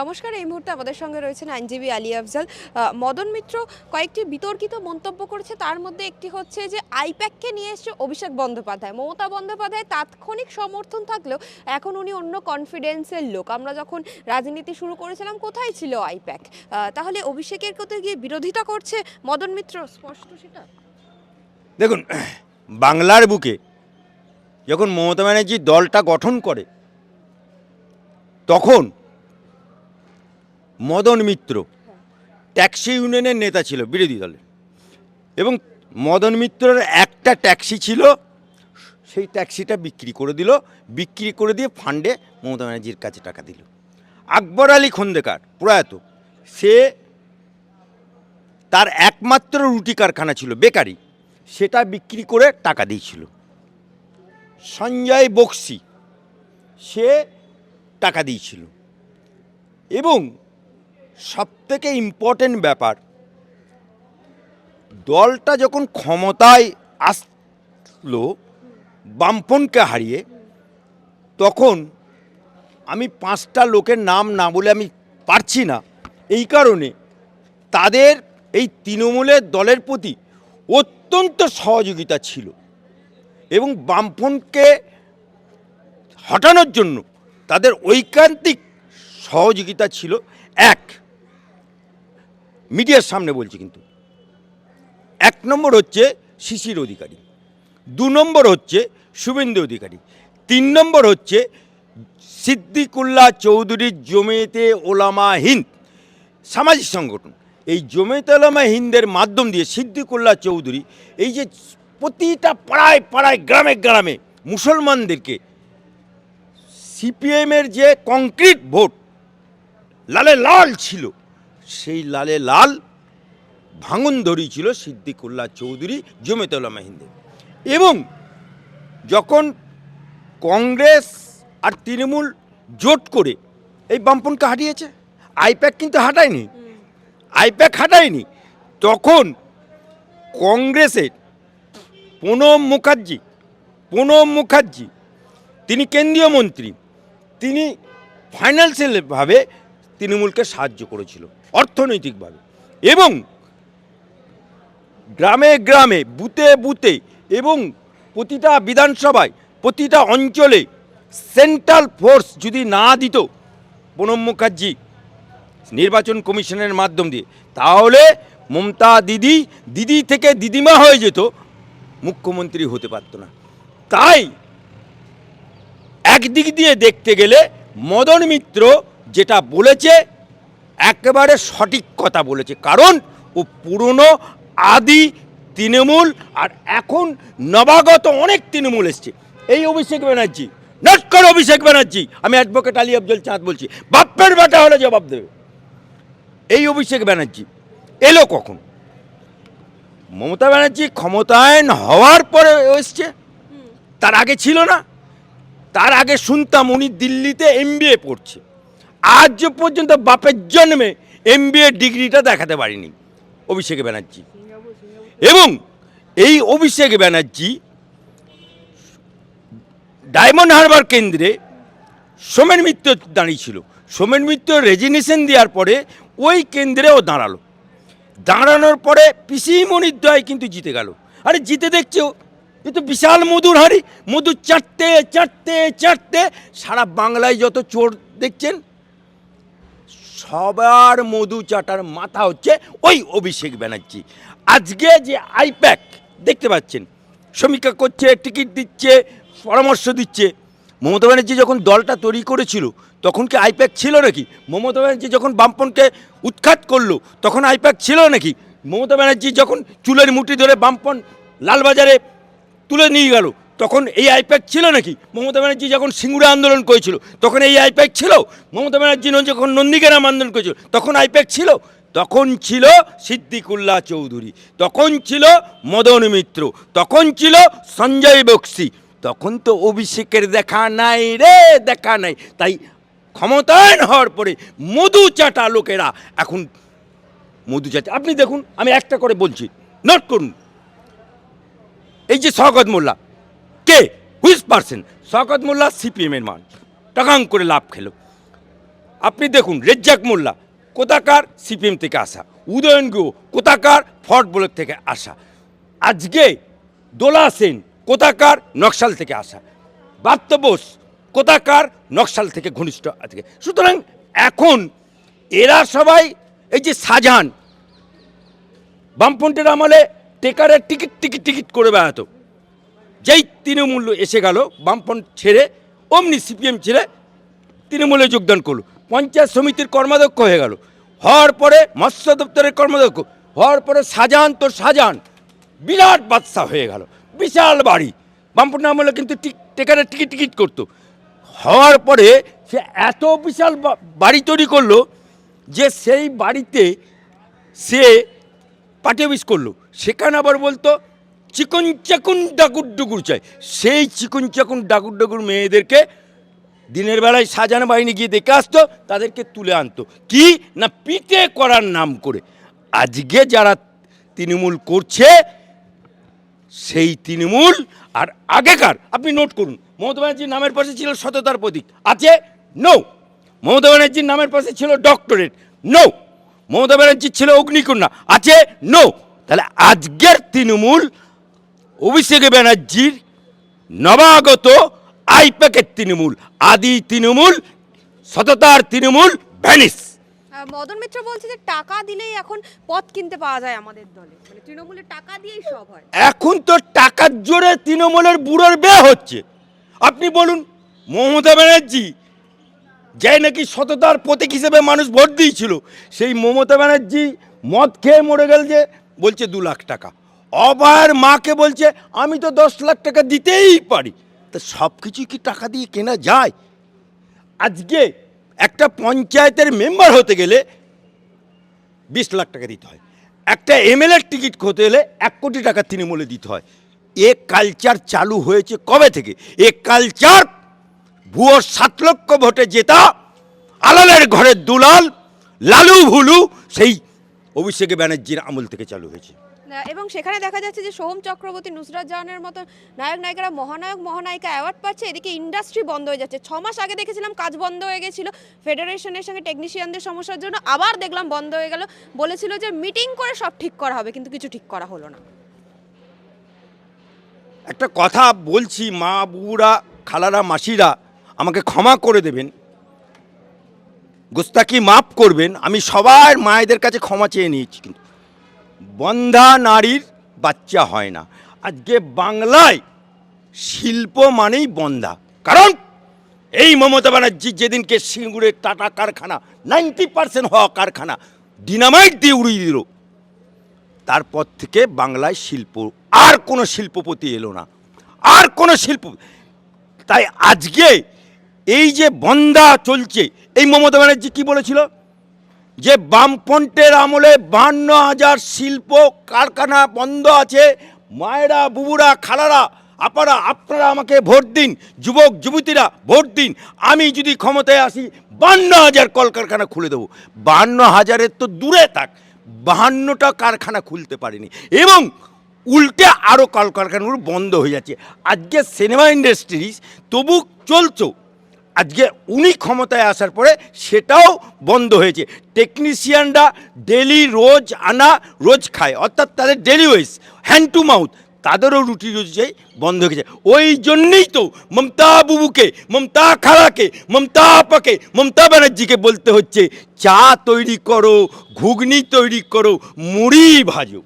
নমস্কার, এই মুহূর্তে আমাদের সঙ্গে রয়েছেন আইনজীবী আলী আফজাল। মদন মিত্র, কয়েকটি বিতর্কিত মন্তব্য করেছে, তার মধ্যে একটি হচ্ছে যে, আইপ্যাককে নিয়ে এসছে অভিষেক বন্দ্যোপাধ্যায়। মমতা বন্দ্যোপাধ্যায় তাৎক্ষণিক সমর্থন থাকলেও এখন উনি অন্য কনফিডেন্সের লোক। আমরা যখন রাজনীতি শুরু করেছিলাম, কোথায় ছিল আইপ্যাক? তাহলে অভিষেকের কোথায় গিয়ে বিরোধিতা করছে মদন মিত্র? স্পষ্ট সেটা? দেখুন, বাংলার বুকে যখন মমতা ব্যানার্জি দলটা গঠন করে, তখন মদন মিত্র, ট্যাক্সি ইউনিয়নের নেতা ছিল বিরোধী দলের। এবং মদন মিত্রর একটা ট্যাক্সি ছিল, সেই ট্যাক্সিটা বিক্রি করে দিল, বিক্রি করে দিয়ে ফান্ডে মমতা ব্যানার্জির কাছে টাকা দিল। আকবর আলী খন্দেকার প্রয়াত, সে তার একমাত্র রুটি কারখানা ছিল, বেকারি, সেটা বিক্রি করে টাকা দিয়েছিল। সঞ্জয় বক্সি, সে টাকা দিয়েছিল। এবং সবথেকে ইম্পর্টেন্ট ব্যাপার। দলটা যখন ক্ষমতায় আসলো বামপনকে হারিয়ে, তখন আমি পাঁচটা লোকের নাম না বলে আমি পারছি না। এই কারণে তাদের এই তৃণমূলের দলের প্রতি অত্যন্ত সহযোগিতা ছিল এবং বামফ্রন্টকে হটানোর জন্য তাদের ঐকান্তিক সহযোগিতা ছিল এক। মিডিয়ার সামনে বলছি কিন্তু। এক নম্বর হচ্ছে শিশির অধিকারী, দু নম্বর হচ্ছে শুভেন্দু অধিকারী, তিন নম্বর হচ্ছে সিদ্দিকুল্লাহ চৌধুরীর জমিয়েতে ওলামা হিন্দ, সামাজিক সংগঠন। এই জমিয়ত ওলামা হিন্দের মাধ্যম দিয়ে সিদ্দিকুল্লাহ চৌধুরী এই যে প্রতিটা পাড়ায় পাড়ায়, গ্রামে গ্রামে মুসলমানদেরকে সিপিএমের যে কংক্রিট ভোট, লালে লাল ছিল সেই লালে লাল ভাঙন ধরিয়েছিল সিদ্দিকুল্লাহ চৌধুরী জমিয়ত ওলামা হিন্দের এবং যখন কংগ্রেস আর তৃণমূল জোট করে এই বামপনকে হারিয়েছে, আইপ্যাক কিন্তু হাঁটায়নি। আইপ্যাক হাঁটায়নি। তখন কংগ্রেসের প্রণব মুখার্জি প্রণব মুখার্জি, তিনি কেন্দ্রীয় মন্ত্রী, তিনি ফাইন্যান্সিয়ালভাবে তৃণমূলকে সাহায্য করেছিল। অর্থনৈতিকভাবে। এবং গ্রামে গ্রামে বুতে বুতে এবং প্রতিটা বিধানসভায়, প্রতিটা অঞ্চলে সেন্ট্রাল ফোর্স যদি না দিত প্রণব মুখার্জি নির্বাচন কমিশনের মাধ্যম দিয়ে, তাহলে মমতা দিদি দিদি থেকে দিদিমা হয়ে যেত, মুখ্যমন্ত্রী হতে পারত না। তাই একদিক দিয়ে দেখতে গেলে মদন মিত্র যেটা বলেছে একেবারে সঠিক কথা বলেছে। কারণ ও পুরনো আদি তৃণমূল আর এখন নবাগত অনেক তৃণমূল এসছে। এই অভিষেক ব্যানার্জি নটকর অভিষেক ব্যানার্জি আমি অ্যাডভোকেট আলী আফজল চাঁদ বলছি বাপ্পের বেটা হলে জবাব দেবে। এই অভিষেক ব্যানার্জি এলো কখন? মমতা ব্যানার্জি ক্ষমতায়ন হওয়ার পরে এসছে। তার আগে ছিল না। তার আগে শুনতাম উনি দিল্লিতে এমবিএ পড়ছে। আজ পর্যন্ত বাপের জন্মে এমবিএ ডিগ্রিটা দেখাতে পারিনি অভিষেক ব্যানার্জি। এবং এই অভিষেক ব্যানার্জি ডায়মন্ড হারবার কেন্দ্রে সোমেন মিত্র দাঁড়িয়েছিল সোমেন মিত্র রেজিগনেশন দেওয়ার পরে ওই কেন্দ্রে ও দাঁড়াল। দাঁড়ানোর পরে পিসিমণির দয় কিন্তু জিতে গেল। আরে জিতে দেখছ? এ তো বিশাল মধুর হাঁড়ি। মধু চাটতে চাটতে চাটতে সারা বাংলায় যত চোর দেখছেন সবার মধু চাটার মাথা হচ্ছে ওই অভিষেক ব্যানার্জি। আজকে যে আইপ্যাক, দেখতে পাচ্ছেন সমীক্ষা করছে, টিকিট দিচ্ছে, পরামর্শ দিচ্ছে। মমতা ব্যানার্জি যখন দলটা তৈরি করেছিল, তখন কি আইপ্যাক ছিল নাকি? মমতা ব্যানার্জি যখন বামপনকে উৎখাত করল, তখন আইপ্যাক ছিল নাকি? মমতা ব্যানার্জি যখন চুলের মুঠি ধরে বামপন লালবাজারে তুলে নিয়ে গেল তখন এই আইপ্যাক ছিল নাকি? মমতা ব্যানার্জি যখন সিঙ্গুরা আন্দোলন করেছিল, তখন এই আইপ্যাক ছিল? মমতা ব্যানার্জি যখন নন্দীগ্রাম আন্দোলন করেছিল, তখন আইপ্যাক ছিল? তখন ছিল সিদ্দিকুল্লাহ চৌধুরী, তখন ছিল মদন মিত্র, তখন ছিল সঞ্জয় বক্সি। তখন তো অভিষেকের দেখা নাই রে, দেখা নাই। তাই ক্ষমতায়ন হওয়ার পরে মধু চাটা লোকেরা এখন মধু চাটা আপনি দেখুন, আমি একটা করে বলছি নোট করুন। এই যে শওকত মোল্লা কে? হুইস পার্সন শওকত মোল্লা সিপিএমের মান টাকাং করে লাভ খেলো। আপনি দেখুন, রেজ্জাক মোল্লা কোথাকার সিপিএম থেকে আসা? উদয়ন গুহ কোথাকার ফর্ট ব্লক থেকে আসা? আজকে দোলা সেন কোথাকার নকশাল থেকে আসা? বাপ্ত বোস কোথাকার নকশাল থেকে ঘনিষ্ঠ আজকে। সুতরাং এখন এরা সবাই এই যে শাহজাহান বামপন্থের আমলে টেকারের টিকিট টিকিট টিকিট করে বেড়াতো। যেই তৃণমূল্য এসে গেল, বামপন্থ ছেড়ে, অমনি সিপিএম ছেড়ে তৃণমূলে যোগদান করল। পঞ্চায়েত সমিতির কর্মাধ্যক্ষ হয়ে গেল। হওয়ার পরে মৎস্য দপ্তরের কর্মাধ্যক্ষ, হওয়ার পরে শাহজাহান তো শাহজাহান বিরাট বাদশা হয়ে গেল, বিশাল বাড়ি। বামপন্থ আমলে কিন্তু টিক- টেকারের টিকিট টিকিট করতো। হওয়ার পরে সে এত বিশাল বাড়ি তৈরি করল যে সেই বাড়িতে সে পার্টি অফিস করল। সেখানে আবার বলতো চিকন চাকুন ডাকুর ডুকুর চাই সেই চিকন চাকুন ডাকুর ডুকুর মেয়েদেরকে দিনের বেলায় সাজানো বাহিনী গিয়ে দেখে আসতো, তাদেরকে তুলে আনতো। কি না পিটে করার নাম করে? আজকে যারা তৃণমূল করছে, সেই তৃণমূল আর আগেকার, আপনি নোট করুন, মমতা ব্যানার্জির নামের পাশে ছিল সততার প্রতীক। আছে? নো মমতা ব্যানার্জির নামের পাশে ছিল ডক্টরেট নো মমতা ব্যানার্জির ছিল অগ্নিকন্যা। আছে? নো তাহলে আজকের তৃণমূল অভিষেক ব্যানার্জির নবাগত আইপ্যাকের তৃণমূল আদি তৃণমূল সততার তৃণমূল ভ্যানিস। মদন মিত্র বলছে যে টাকা দিলেই এখন পথ কিনতে পাওয়া যায় আমাদের দলে। মানে তৃণমূলের টাকা দিয়েই সব হয়। এখন তো টাকার জোরে তৃণমূলের বুড়োর বে হচ্ছে। আপনি বলুন মমতা ব্যানার্জি যাই নাকি সততার প্রতীক হিসেবে মানুষ ভোট দিয়েছিল সেই মমতা ব্যানার্জি মদ খেয়ে মরে গেল যে বলছে দু লাখ টাকা। অবার মাকে বলছে, আমি তো দশ লাখ টাকা দিতেই পারি। তা সব কিছু কি টাকা দিয়ে কেনা যায়? আজকে একটা পঞ্চায়েতের মেম্বার হতে গেলে বিশ লাখ টাকা দিতে হয়। একটা এমএলএর টিকিট হতে হলে এক কোটি টাকা তৃণমূলে দিতে হয়। এ কালচার চালু হয়েছে কবে থেকে? এ কালচার ভুয়ো সাত লক্ষ ভোটে জেতা, আলালের ঘরের দুলাল, লালু ভুলু, সেই অভিষেক ব্যানার্জির আমল থেকে চালু হয়েছে। এবং সেখানে দেখা যাচ্ছে যে সোহম চক্রবর্তী, নুসরাত জাহানের মতো নায়ক নায়িকারা, মহানায়ক, মহানায়িকা অ্যাওয়ার্ড পাচ্ছে। এদিকে ইন্ডাস্ট্রি বন্ধ হয়ে যাচ্ছে। ছ মাস আগে দেখেছিলাম কাজ বন্ধ হয়ে গেছিল। ফেডারেশনের সঙ্গে টেকনিশিয়ানদের সমস্যার জন্য আবার দেখলাম বন্ধ হয়ে গেল। বলেছিল যে মিটিং করে সব ঠিক করা হবে, কিন্তু কিছু ঠিক করা হলো না। একটা কথা বলছি, মা বুবুরা খালারা, মাসিরা, আমাকে ক্ষমা করে দেবেন। গোস্তাকি মাফ করবেন। আমি সবার মায়েদের কাছে ক্ষমা চেয়ে নিয়েছি কিন্তু। বন্ধা নারীর বাচ্চা হয় না। আজকে বাংলায় শিল্প মানেই বন্ধা। কারণ এই মমতা ব্যানার্জি যেদিনকে সিঙ্গুরের টাটা কারখানা, নাইনটি পার্সেন্ট হওয়া কারখানা, ডিনামাইট দিয়ে উড়িয়ে দিল। তারপর থেকে বাংলায় শিল্প, আর কোনো শিল্পপতি এলো না। আর কোনো শিল্প, তাই আজকে এই যে বন্ধা চলছে, এই মমতা ব্যানার্জি কি বলেছিল? যে বামপন্থের আমলে বান্ন হাজার শিল্প কারখানা বন্ধ আছে, মায়েরা, বুবুরা, খালারা, আপারা, আপনারা আমাকে ভোট দিন, যুবক, যুবতীরা ভোট দিন, আমি যদি ক্ষমতায় আসি, বান্ন হাজার কলকারখানা খুলে দেবো। বান্ন হাজারের তো দূরে থাক, বাহান্নটা কারখানা খুলতে পারেনি। এবং উল্টে আরও কলকারখানাগুলো বন্ধ হয়ে যাচ্ছে। আজকে সিনেমা ইন্ডাস্ট্রিজ তবু চলছো। আজকে উনি ক্ষমতায় আসার পরে সেটাও বন্ধ হয়েছে। টেকনিশিয়ানরা ডেলি রোজ আনা, রোজ খায়। অর্থাৎ তাদের daily wage hand to mouth তাদেরও রুটি রুজি বন্ধ হয়ে গেছে। ওই জন্যই তো মমতা বুবুকে, মমতা খালাকে, মমতা আপাকে, মমতা ব্যানার্জিকে বলতে হচ্ছে, চা তৈরি করো, ঘুগনি তৈরি করো, মুড়ি ভাজো।